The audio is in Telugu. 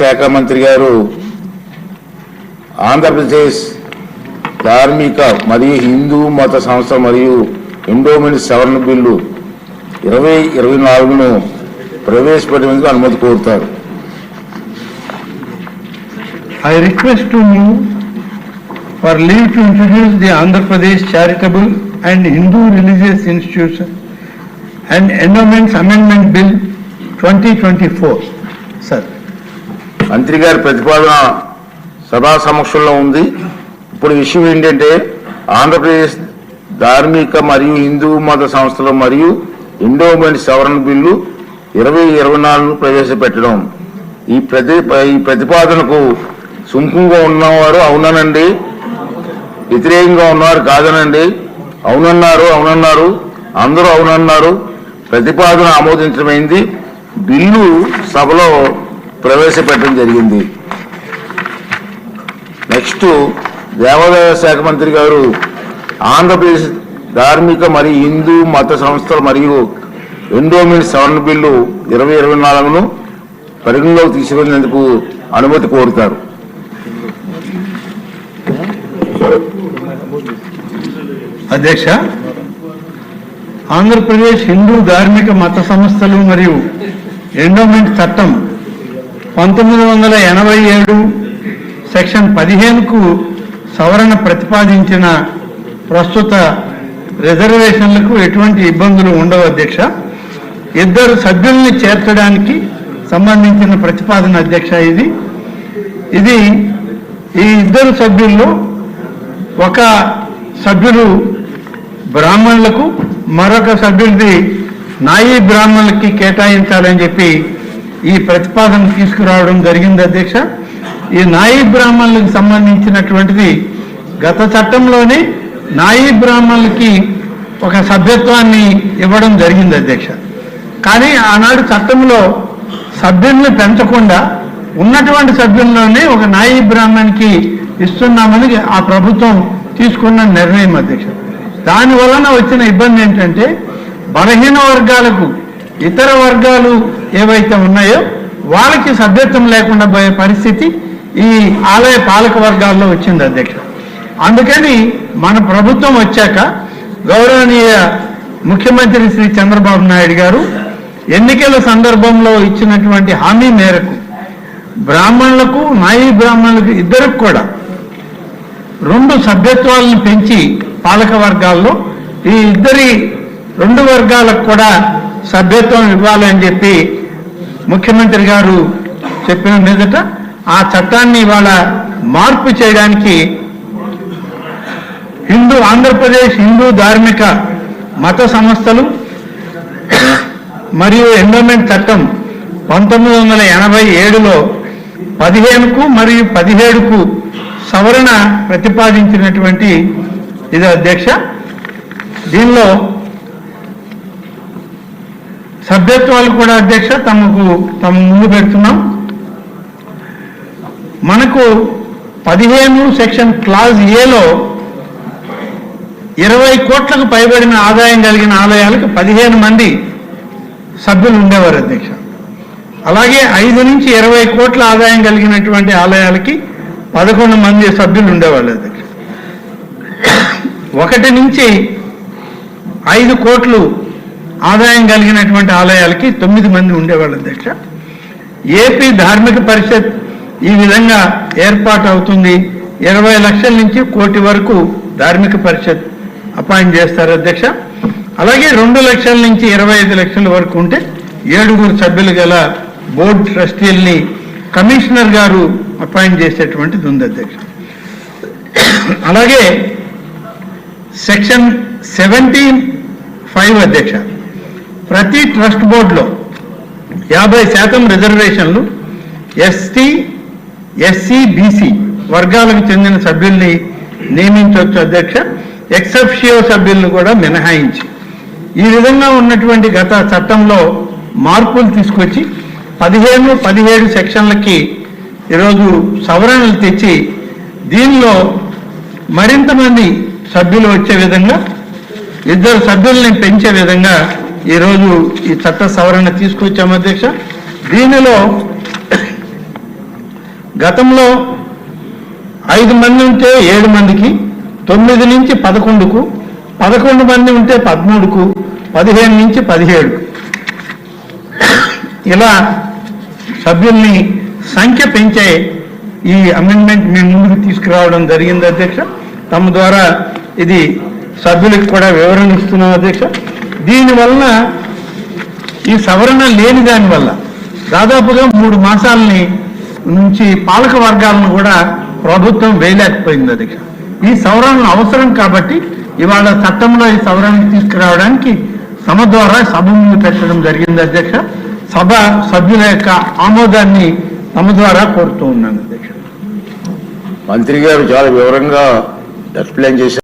శాఖ మంత్రి గారు ఆంధ్రప్రదేశ్ ధార్మిక మరియు హిందూ మత సంస్థ మరియు ఎండోమెంట్ సవరణ బిల్లు ఇరవై ఇరవై నాలుగును ప్రవేశపెట్టేందుకు అనుమతి కోరుతారు. I request for leave to introduce the Andhra Pradesh charitable and Hindu religious institution and endowments amendment bill twenty twenty four sir మంత్రి గారి ప్రతిపాదన సభా సమక్షంలో ఉంది. ఇప్పుడు విషయం ఏంటంటే ఆంధ్రప్రదేశ్ ధార్మిక మరియు హిందూ మత సంస్థలు మరియు ఎండోమెంట్ సవరణ బిల్లు ఇరవై ఇరవై నాలుగును ప్రవేశపెట్టడం. ఈ ప్రతి ఈ ప్రతిపాదనకు సుముఖంగా ఉన్నవారు అవునానండి. వ్యతిరేకంగా ఉన్నవారు కాదనండి. అవునన్నారు అవునన్నారు. అందరూ అవునన్నారు. ప్రతిపాదన ఆమోదించడమైంది. బిల్లు సభలో ప్రవేశపెట్టడం జరిగింది. నెక్స్ట్ దేవాదాయ శాఖ మంత్రి గారు ఆంధ్రప్రదేశ్ ధార్మిక మరియు హిందూ మత సంస్థలు మరియు ఎండోమెంట్ సవరణ బిల్లు ఇరవై ఇరవై నాలుగును పరిగణలోకి తీసుకునేందుకు అనుమతి కోరుతారు. అధ్యక్ష ఆంధ్రప్రదేశ్ హిందూ ధార్మిక మత సంస్థలు మరియు ఎండోమెంట్ చట్టం పంతొమ్మిది వందల ఎనభై ఏడు సెక్షన్ పదిహేనుకు సవరణ ప్రతిపాదించిన ప్రస్తుత రిజర్వేషన్లకు ఎటువంటి ఇబ్బందులు ఉండవు అధ్యక్ష. ఇద్దరు సభ్యుల్ని చేర్చడానికి సంబంధించిన ప్రతిపాదన అధ్యక్ష ఇది. ఇది ఈ ఇద్దరు సభ్యుల్లో ఒక సభ్యుడు బ్రాహ్మణులకు మరొక సభ్యుడిది నాయి బ్రాహ్మణులకి కేటాయించాలని చెప్పి ఈ ప్రతిపాదన తీసుకురావడం జరిగింది అధ్యక్ష. ఈ నాయీ బ్రాహ్మణులకు సంబంధించినటువంటిది గత చట్టంలోనే నాయీ బ్రాహ్మణులకి ఒక సభ్యత్వాన్ని ఇవ్వడం జరిగింది అధ్యక్ష. కానీ ఆనాడు చట్టంలో సభ్యుల్ని పెంచకుండా ఉన్నటువంటి సభ్యుల్లోనే ఒక నాయీ బ్రాహ్మణ్కి ఇస్తున్నామని ఆ ప్రభుత్వం తీసుకున్న నిర్ణయం అధ్యక్ష. దాని వలన వచ్చిన ఇబ్బంది ఏంటంటే బలహీన వర్గాలకు ఇతర వర్గాలు ఏవైతే ఉన్నాయో వాళ్ళకి సభ్యత్వం లేకుండా పోయే పరిస్థితి ఈ ఆలయ పాలక వర్గాల్లో వచ్చింది అధ్యక్ష. అందుకని మన ప్రభుత్వం వచ్చాక గౌరవనీయ ముఖ్యమంత్రి శ్రీ చంద్రబాబు నాయుడు గారు ఎన్నికల సందర్భంలో ఇచ్చినటువంటి హామీ మేరకు బ్రాహ్మణులకు నాయి బ్రాహ్మణులకు ఇద్దరికి కూడా రెండు సభ్యత్వాలను పెంచి పాలక వర్గాల్లో ఈ ఇద్దరి రెండు వర్గాలకు కూడా సభ్యత్వం ఇవ్వాలని చెప్పి ముఖ్యమంత్రి గారు చెప్పిన మీదట ఆ చట్టాన్ని ఇవాళ మార్పు చేయడానికి హిందూ ఆంధ్రప్రదేశ్ హిందూ ధార్మిక మత సంస్థలు మరియు ఎండోమెంట్ చట్టం పంతొమ్మిది వందల ఎనభై ఏడులో పదిహేనుకు మరియు పదిహేడుకు సవరణ ప్రతిపాదించినటువంటి ఇది అధ్యక్ష. దీనిలో సభ్యత్వాలు కూడా అధ్యక్ష తమకు తమ ముందు పెడుతున్నాం. మనకు పదిహేను సెక్షన్ క్లాజ్ ఏలో ఇరవై కోట్లకు పైబడిన ఆదాయం కలిగిన ఆలయాలకు పదిహేను మంది సభ్యులు ఉండేవారు అధ్యక్ష. అలాగే ఐదు నుంచి ఇరవై కోట్ల ఆదాయం కలిగినటువంటి ఆలయాలకి పదకొండు మంది సభ్యులు ఉండేవాళ్ళు అధ్యక్ష. ఒకటి నుంచి ఐదు కోట్లు ఆదాయం కలిగినటువంటి ఆలయాలకి తొమ్మిది మంది ఉండేవాళ్ళు అధ్యక్ష. ఏపీ ధార్మిక పరిషత్ ఈ విధంగా ఏర్పాటు అవుతుంది. ఇరవై లక్షల నుంచి కోటి వరకు ధార్మిక పరిషత్ అపాయింట్ చేస్తారు అధ్యక్ష. అలాగే రెండు లక్షల నుంచి ఇరవై ఐదు లక్షల వరకు ఉంటే ఏడుగురు సభ్యులు గల బోర్డు ట్రస్టీల్ని కమిషనర్ గారు అపాయింట్ చేసేటువంటిది ఉంది అధ్యక్ష. అలాగే సెక్షన్ సెవెంటీన్ ఫైవ్ అధ్యక్ష. ప్రతి ట్రస్ట్ బోర్డులో యాభై శాతం రిజర్వేషన్లు ఎస్టీ ఎస్సీ బీసీ వర్గాలకు చెందిన సభ్యుల్ని నియమించవచ్చు అధ్యక్ష. ఎక్సెప్షియో సభ్యులను కూడా మినహాయించి. ఈ విధంగా ఉన్నటువంటి గత చట్టంలో మార్పులు తీసుకొచ్చి పదిహేను పదిహేడు సెక్షన్లకి ఈరోజు సవరణలు తెచ్చి దీనిలో మరింతమంది సభ్యులు వచ్చే విధంగా ఇద్దరు సభ్యుల్ని పెంచే విధంగా ఈరోజు ఈ చట్ట సవరణ తీసుకొచ్చాము అధ్యక్ష. దీనిలో గతంలో ఐదు మంది ఉంటే ఏడు మందికి తొమ్మిది నుంచి పదకొండుకు పదకొండు మంది ఉంటే పదమూడుకు పదిహేను నుంచి పదిహేడుకు. ఇలా సభ్యుల్ని సంఖ్య పెంచే ఈ అమెండ్మెంట్ మీ ముందుకు తీసుకురావడం జరిగింది అధ్యక్ష. తమ ద్వారా ఇది సభ్యులకు కూడా వివరణ ఇస్తున్నాం అధ్యక్ష. దీనివల్ల ఈ సవరణ లేని దానివల్ల దాదాపుగా మూడు మాసాలని నుంచి పాలక వర్గాలను కూడా ప్రభుత్వం వేయలేకపోయింది అది ఈ సవరణ అవసరం కాబట్టి ఇవాళ చట్టంలో ఈ సవరణ తీసుకురావడానికి సమ ద్వారా సభ ముందు పెట్టడం జరిగింది అధ్యక్ష. సభ సభ్యుల యొక్క ఆమోదాన్ని తమ ద్వారా కోరుతూ ఉన్నాను అధ్యక్ష. మంత్రి గారు చాలా వివరంగా ఎక్స్ప్లెయిన్ చేశారు.